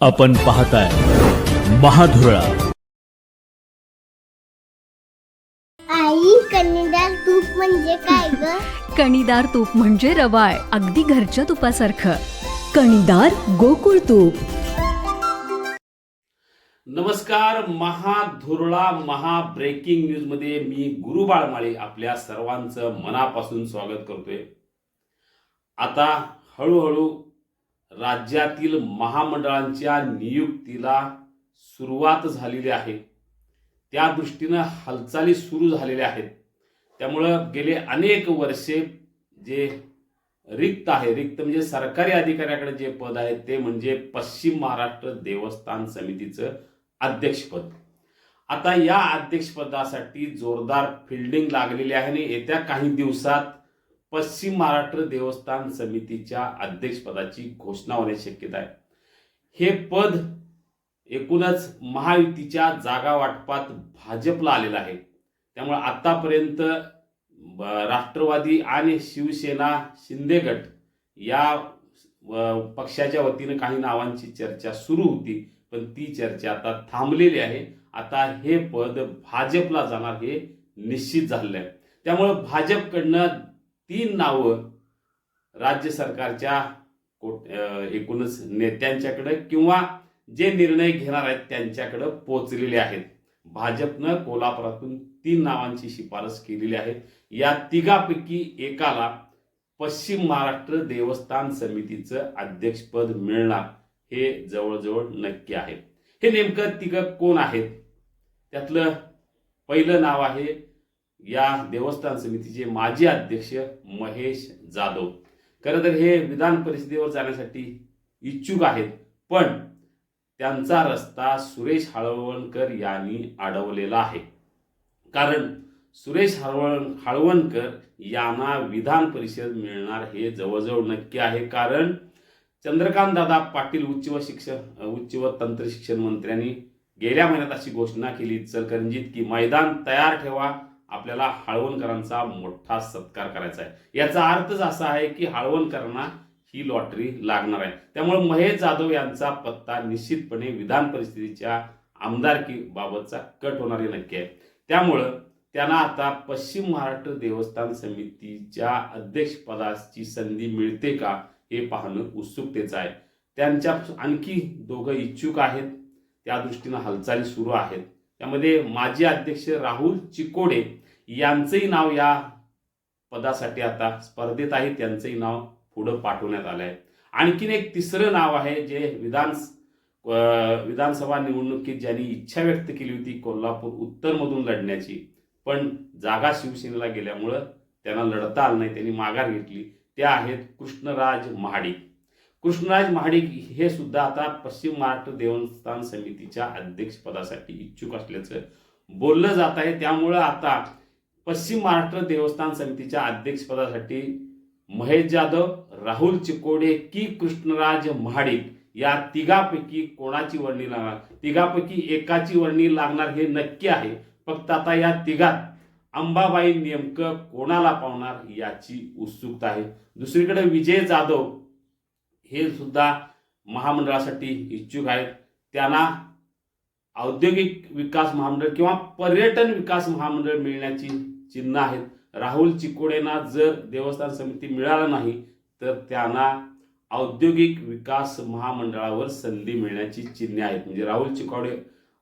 आपण पाहताय महाधुरळा. आई कन्नडार तूप म्हणजे काय ग? कणीदार तूप म्हणजे रवाळ अगदी घरच्या तुपासारखं. कणीदार गोकुळ तूप. नमस्कार महाधुरळा महा ब्रेकिंग न्यूजमध्ये मी गुरु बाळमाळे आपल्या सर्वांचं मनापासून स्वागत करतोय. आता हळूहळू राज्यातील महामंडळांच्या नियुक्तीला सुरुवात झालेली आहे. त्या दृष्टीनं हालचाली सुरू झालेल्या आहेत. त्यामुळं गेले अनेक वर्षे जे रिक्त आहे रिक्त म्हणजे सरकारी अधिकाऱ्याकडे जे पद आहे ते म्हणजे पश्चिम महाराष्ट्र देवस्थान समितीचं अध्यक्षपद. आता या अध्यक्षपदासाठी जोरदार फिल्डिंग लागलेली आहे आणि येत्या काही दिवसात पश्चिम महाराष्ट्र देवस्थान समितीच्या अध्यक्षपदाची घोषणा होण्याची शक्यता आहे. हे पद एकूणच महायुतीच्या जागा वाटपात भाजपला आलेलं आहे. त्यामुळे आतापर्यंत ब- राष्ट्रवादी आणि शिवसेना शिंदे गट या पक्षाच्या वतीनं काही नावांची चर्चा सुरू होती पण ती चर्चा आता थांबलेली आहे. आता हे पद भाजपला जाणार हे निश्चित झालेलं आहे. त्यामुळं भाजपकडनं तीन नावं राज्य सरकारच्या कोट- एकूणच नेत्यांच्याकडे किंवा जे निर्णय घेणार आहेत त्यांच्याकडे पोचलेले आहेत. भाजपनं कोल्हापुरातून तीन नावांची शिफारस केलेली आहे. या तिघापैकी एकाला पश्चिम महाराष्ट्र देवस्थान समितीचं अध्यक्षपद मिळणार हे जवळजवळ नक्की आहे. हे नेमकं तिघं कोण आहेत? त्यातलं पहिलं नाव आहे या देवस्थान समितीचे माजी अध्यक्ष महेश जाधव. खरं तर हे विधान परिषदेवर जाण्यासाठी इच्छुक आहेत पण त्यांचा रस्ता सुरेश हळवणकर यांनी अडवलेला आहे. कारण सुरेश हळवण हळवणकर यांना विधान परिषद मिळणार हे जवळजवळ नक्की आहे. कारण चंद्रकांत दादा पाटील उच्च व शिक्षण उच्च व तंत्र शिक्षण मंत्र्यांनी गेल्या महिन्यात अशी घोषणा केली इचलकरंजीत की मैदान तयार ठेवा आपल्याला हळवणकरांचा मोठा सत्कार करायचा आहे. याचा अर्थच असा आहे की हळवणकरांना ही लॉटरी लागणार आहे. त्यामुळे महेश जाधव यांचा पत्ता निश्चितपणे विधान परिस्थितीच्या आमदारकी बाबतचा कट होणारी नक्की. आहे त्यामुळं त्यांना आता पश्चिम महाराष्ट्र देवस्थान समितीच्या अध्यक्षपदाची संधी मिळते का हे पाहणं उत्सुकतेचं आहे. त्यांच्या आणखी दोघं इच्छुक आहेत. त्या दृष्टीनं हालचाली सुरू आहेत. त्यामध्ये माजी अध्यक्ष राहुल चिकोडे यांचंही नाव या पदासाठी आता स्पर्धेत आहे त्यांचंही नाव पुढं पाठवण्यात आलं आहे आणखीन एक तिसरं नाव आहे जे विधान विधानसभा निवडणुकीत ज्यांनी इच्छा व्यक्त केली होती कोल्हापूर उत्तरमधून लढण्याची पण जागा शिवसेनेला गेल्यामुळं त्यांना लढता आलं नाही. त्यांनी माघार घेतली. ते आहेत कृष्णराज महाडिक. कृष्णराज महाडिक हे सुद्धा आता पश्चिम महाराष्ट्र देवस्थान समितीच्या अध्यक्षपदासाठी इच्छुक असल्याचं बोललं जात आहे. त्यामुळं आता पश्चिम महाराष्ट्र देवस्थान समितीच्या अध्यक्षपदासाठी महेश जाधव राहुल चिकोडे की कृष्णराज महाडिक या तिघापैकी कोणाची वर्णी लागणार? तिघापैकी एकाची वर्णी लागणार हे नक्की आहे. फक्त आता या तिघात अंबाबाई नेमकं कोणाला पावणार याची उत्सुकता आहे. दुसरीकडे विजय जाधव हे सुद्धा महामंडळासाठी इच्छुक आहेत. त्यांना औद्योगिक विकास महामंडळ किंवा पर्यटन विकास महामंडळ मिळण्याची चिन्ह आहेत. राहुल चिकोडेंना जर देवस्थान समिती मिळाला नाही तर त्यांना औद्योगिक विकास महामंडळावर संधी मिळण्याची चिन्हे आहेत. म्हणजे राहुल चिकोडे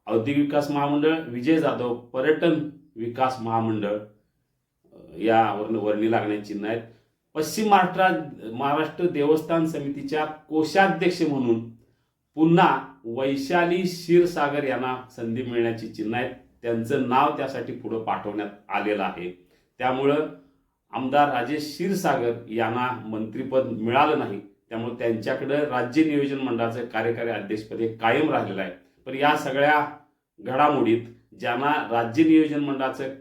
औद्योगिक विकास महामंडळ विजय जाधव पर्यटन विकास महामंडळ यावरनं यावर वर्णी लागण्याची चिन्ह आहेत. पश्चिम महाराष्ट्रात महाराष्ट्र देवस्थान समितीच्या कोषाध्यक्ष म्हणून पुन्हा वैशाली क्षीरसागर यांना संधी मिळण्याची चिन्ह आहेत. त्यांचं नाव त्यासाठी पुढं पाठवण्यात आलेलं आहे. त्यामुळं आमदार राजेश क्षीरसागर यांना मंत्रिपद मिळालं नाही. त्यामुळे त्यांच्याकडं राज्य नियोजन मंडळाचं कार्यकारी अध्यक्षपद हे कायम राहिलेलं आहे. पण या सगळ्या घडामोडीत ज्यांना राज्य नियोजन मंडळाचं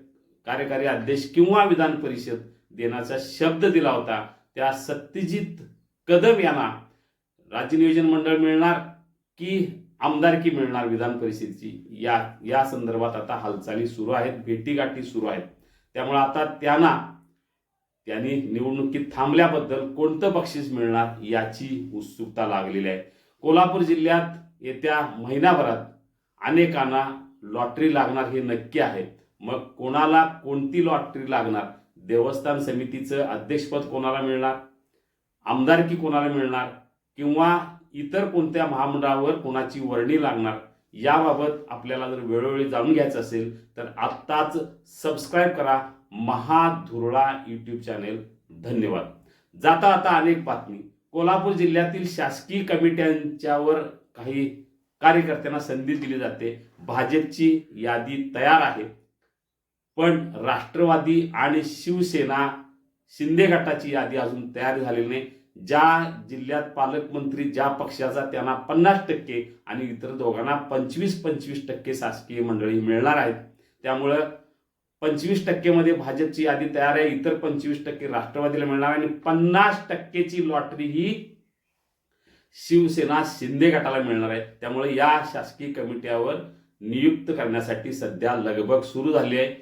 कार्यकारी अध्यक्ष किंवा विधान परिषद देण्याचा शब्द दिला होता. त्या सत्यजित कदम यांना राज्य नियोजन मंडळ मिळणार की आमदारकी मिळणार विधान परिषदेची? या या संदर्भात आता हालचाली सुरू आहेत भेटीगाठी सुरू आहेत. त्यामुळे आता त्यांना त्यांनी निवडणुकीत थांबल्याबद्दल कोणतं बक्षीस मिळणार याची उत्सुकता लागलेली आहे. कोल्हापूर जिल्ह्यात येत्या महिनाभरात अनेकांना लॉटरी लागणार हे नक्की आहे. मग कोणाला कोणती लॉटरी लागणार? देवस्थान समितीचं अध्यक्षपद कोणाला मिळणार? आमदारकी कोणाला मिळणार? किंवा इतर कोणत्या महामंडळावर कोणाची वर्णी लागणार? याबाबत आपल्याला जर वेळोवेळी जाणून घ्यायचं असेल तर आत्ताच सबस्क्राईब करा महाधुरळा यूट्यूब चॅनेल धन्यवाद. जाता आता अनेक बातमी. कोल्हापूर जिल्ह्यातील शासकीय कमिट्यांच्यावर काही कार्यकर्त्यांना संधी दिली जाते. भाजपची यादी तयार आहे. पण राष्ट्रवादी आणि शिवसेना शिंदे गटाची यादी अजून तयार झालेली नाही. ज्या जिल्ह्यात पालकमंत्री ज्या पक्षाचा त्यांना पन्नास टक्के आणि इतर दोघांना पंचवीस पंचवीस टक्के शासकीय मंडळी मिळणार आहेत. त्यामुळं पंचवीस टक्केमध्ये भाजपची यादी तयार आहे. इतर पंचवीस टक्के राष्ट्रवादीला मिळणार आहे आणि पन्नास टक्केची लॉटरी ही शिवसेना शिंदे गटाला मिळणार आहे. त्यामुळे या शासकीय कमिट्यावर नियुक्त करण्यासाठी सध्या लगबग सुरू झाली आहे.